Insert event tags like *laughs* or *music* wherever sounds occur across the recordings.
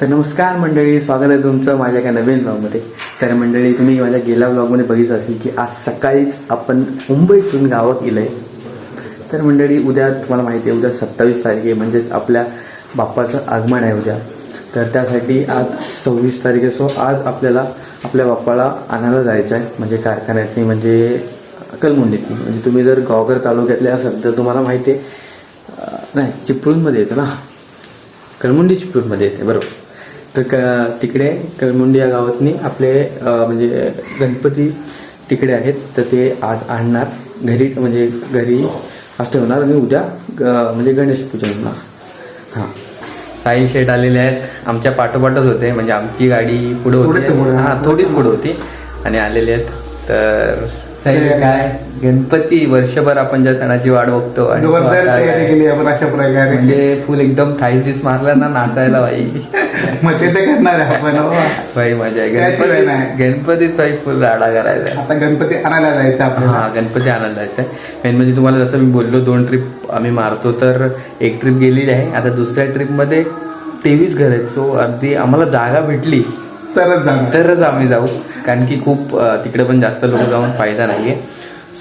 तर नमस्कार मंडळी स्वागत आहे तुमचं माझ्या एका नवीन ब्लॉगमध्ये तर मंडळी तुम्ही माझ्या गेल्या ब्लॉगमध्ये बघितलं असेल की आज सकाळीच आपण मुंबईतून गावात गेलं आहे तर मंडळी उद्या तुम्हाला माहिती आहे उद्या सत्तावीस तारीख आहे म्हणजेच आपल्या बाप्पाचं आगमन आहे उद्या. तर त्यासाठी आज सव्वीस तारीख आहे सो आज आपल्याला आपल्या बाप्पाला आणायला जायचं आहे म्हणजे कारखान्यातनी म्हणजे कलमुंडीतनी. म्हणजे तुम्ही जर गावकर तालुक्यातले असाल तर तुम्हाला माहिती आहे नाही चिपळूणमध्ये येतं ना. कलमुंडी चिपळूणमध्ये येते बरोबर. तर तिकडे कळमुंडी या गावातनी आपले म्हणजे गणपती तिकडे आहेत. तर ते आज आणणार. घरी म्हणजे घरी आज ठेवणार आणि उद्या म्हणजे गणेश पूजन होणार. हां. साई शेट आलेले आहेत. आमच्या पाठोपाठच होते. म्हणजे आमची गाडी पुढे होती. हां थोडीच पुढे होती. आणि आलेले आहेत. तर साई काय? गणपती वर्षभर आपण ज्या सणाची वाट बघतो आणि म्हणजे फुल एकदम थाई दिस मारला ना नाचायला बाई. मग ते तर करणार आहे आपण हो. बाई मजा आहे. त्याशिवाय गणपती नाही. गणपतीत बाई फुल राडा करायचा. आहे. आता गणपती आणायला जायचं हा आपल्याला. गणपती आणायला जायचं आहे. मेन म्हणजे तुम्हाला जसं मी बोललो दोन ट्रिप आम्ही मारतो तर एक ट्रिप गेलेली आहे. आता दुसऱ्या ट्रिपमध्ये तेवीस घर आहेत. सो अगदी आम्हाला जागा भेटली तरच जाणार. तरच आम्ही जाऊ. कारण की खूप अ, तिकडे पण जास्त लोक जाऊन फायदा नाहीये.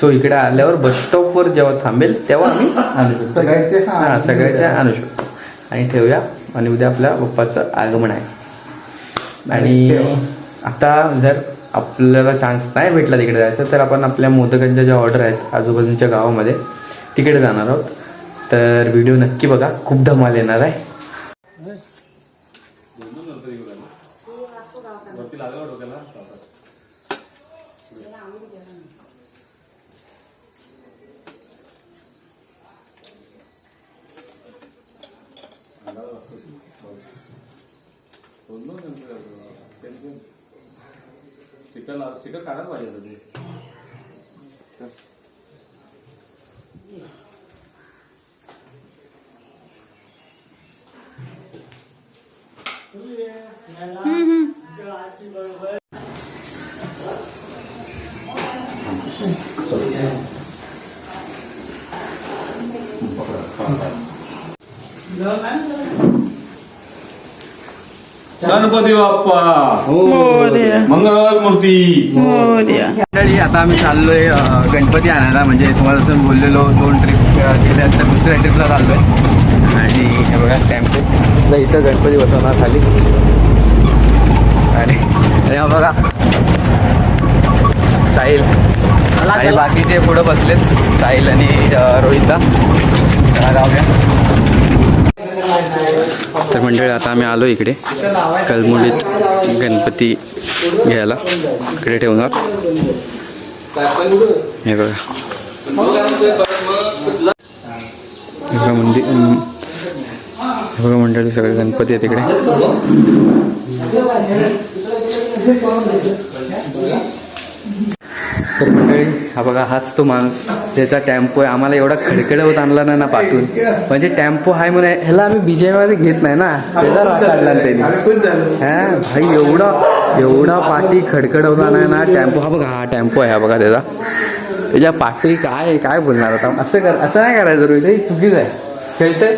सो इकडे आल्यावर बस स्टॉपवर जेव्हा थांबेल तेव्हा आम्ही आणू शकतो. सगळ्यांचे, हा, हा सगळ्याच्या आणू शकतो. आणि ठेवूया. आणि उद्या आपल्या बाप्पाचं आगमन आहे. आणि. आता जर आपल्याला चान्स नाही भेटला तिकडे जायचं तर आपण आपल्या मोदकांच्या ज्या ऑर्डर आहेत आजूबाजूच्या गावामध्ये तिकडे जाणार आहोत. तर व्हिडिओ नक्की बघा. खूप धमाल येणार आहे. स्टिकर काढायला पाहिजे होतं ते. गणपती बाप्पा. मंगल मूर्ती. मंडळी आता आम्ही चाललोय गणपती आणायला. म्हणजे तुम्हाला जसं बोललेलो दोन ट्रिप गेल्या तर दुसऱ्या ट्रिपला चाललोय. आणि हे बघा टेम्पो तर इथं गणपती बसवणार खाली. आणि आणि हा बघा. साहिल. आणि बाकीचे पुढं बसलेत. साहिल आणि रोहितदा. चला जाऊया. तर मंडळी आता आम्ही आलो इकडे. कलमुडीत गणपती घ्यायला. इकडे ठेवणार हे बघा. बघा मंदिर बघा मंडळी सगळे गणपती आहेत इकडे. तर मंडळी हा बघा हाच तो माणूस. त्याचा टेम्पो आहे. आम्हाला एवढा खडखडवत आणला नाही ना पाठवून. म्हणजे टेम्पो आहे म्हणे ह्याला आम्ही बीजे मध्ये घेत नाही ना. त्याचा राग काढला त्यांनी. हा भाई एवढा एवढा पाठी खडखडवला नाही ना टेम्पो. हा बघा हा टेम्पो आहे हा बघा त्याचा. त्याच्या पाठी काय आहे, काय बोलणार आता? असं कर असं नाही करायचं रोहित. चुकीचं आहे. खेळतंय?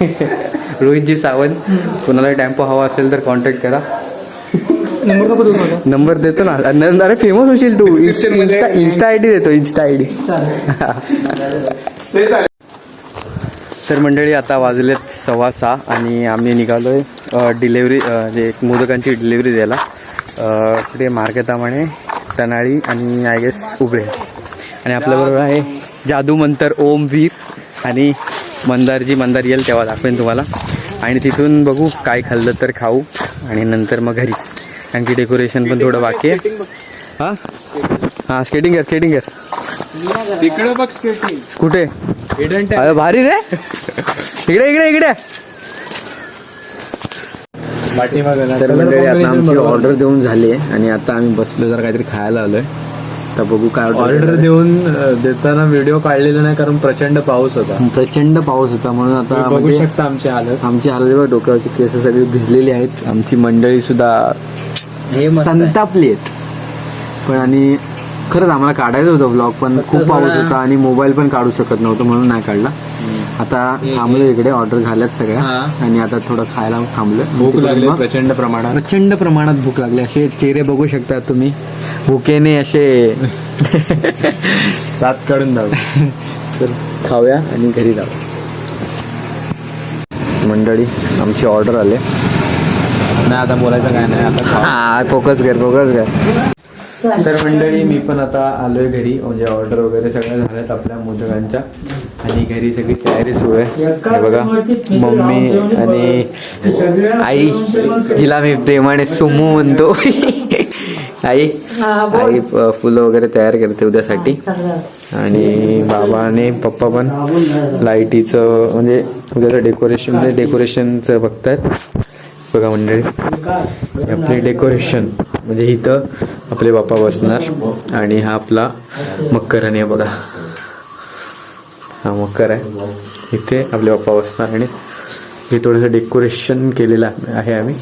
*laughs* रोहितजी सावंत. कोणाला टेम्पो हवा असेल तर कॉन्टॅक्ट करा. नंबर देतो ना. न- अरे फेमस होशील तू. Description मध्ये- इन्स्टा इन्स्टा आय डी देतो इन्स्टा आय डी ते चालेल. तर मंडळी आता वाजलेत सव्वा सहा आणि आम्ही निघालोय डिलेवरी जे एक मोदकांची डिलेवरी द्यायला. अ, कुठे मार्केटामाने तनाळी आणि आय गेस उभे. आणि आपल्याबरोबर आहे जादू मंतर ओम वीर आणि मंदारजी मंदार येईल तेव्हा दाखवेन तुम्हाला. आणि तिथून बघू काय खाल्लं तर खाऊ आणि नंतर मग घरी. कारण की डेकोरेशन पण थोडं बाकी आहे. हां? हां स्केटिंग कर स्केटिंग कर. तिकडे बघ स्केटिंग कुठे? अरे भारी रे. इकडे इकडे इकडे. तर मंडळी आता आमची ऑर्डर देऊन झाली आहे आणि आता आम्ही बसलो जरा काहीतरी खायला आलोय. तर बघू काय ऑर्डर देऊन देताना व्हिडिओ काढलेला नाही कारण प्रचंड पाऊस होता. प्रचंड पाऊस होता म्हणून आता बघू म्हणजे शकता आमची हालत. आमची हालत डोक्यावरची केस सगळी भिजलेली आहेत. आमची मंडळी सुद्धा संतापली आहेत. पण आणि खरंच आम्हाला काढायचं होतं ब्लॉग पण खूप पाऊस होता आणि मोबाईल पण काढू शकत नव्हतो म्हणून नाही काढला. आता थांबलो इकडे ऑर्डर झाल्यात सगळ्या. आणि आता थोडं खायला थांबलो भूक लागली प्रचंड प्रमाणात. प्रचंड प्रमाणात भूक लागली. असे चेहरे बघू शकता तुम्ही. भुकेने असे *laughs* दात काढून जाऊ. तर खाऊया आणि घरी जाऊ. मंडळी आमची ऑर्डर आले. नाही आता बोलायचं काय नाही आता. हा फोकस कर फोकस कर. तर मंडळी मी पण आता आलोय घरी. म्हणजे ऑर्डर वगैरे सगळ्या झाल्यात आपल्या मोदकांच्या. आणि घरी सगळी तयारी सुरू आहे. हे बघा मम्मी आणि आई. जिला मी प्रेमाने सुमू म्हणतो. *laughs* आई आई फुलं वगैरे तयार करते उद्यासाठी. आणि बाबा आणि पप्पा पण लाईटीचं म्हणजे उद्याचं डेकोरेशन म्हणजे डेकोरेशनचं बघतायत. बघा मंडळी आपले डेकोरेशन म्हणजे इथं आपले बाप्पा बसणार. आणि हा आपला मकर आणि बघा. हा मकर आहे. इथे आपले बाप्पा बसणार. आणि हे थोडंसं डेकोरेशन केलेलं आहे- आम्ही.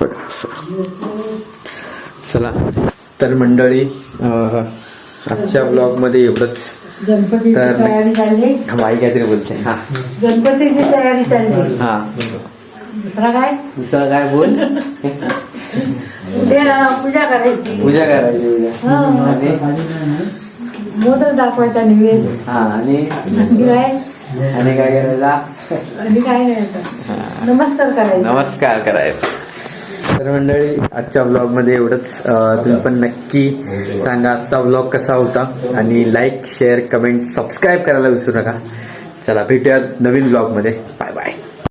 बघा चला. तर मंडळी आजच्या ब्लॉगमध्ये एवढंच. तर- बाई काहीतरी बोलते. हा. गणपतीची तयारी चालली हा. दुसरा काय? दुसरं काय बोल. पूजा करायची. पूजा करायची उद्या. मोदक दाखवायचा निवेद. हा आणि? आणि काय करायचा आणि काय नाही. नमस्कार करायचा. नमस्कार करायचा. तर मंडळी आजच्या ब्लॉगमध्ये एवढंच. तुम्ही पण नक्की सांगा आजचा ब्लॉग कसा होता आणि लाईक शेअर कमेंट सबस्क्राईब करायला विसरू नका. चला भेटूयात नवीन ब्लॉगमध्ये बाय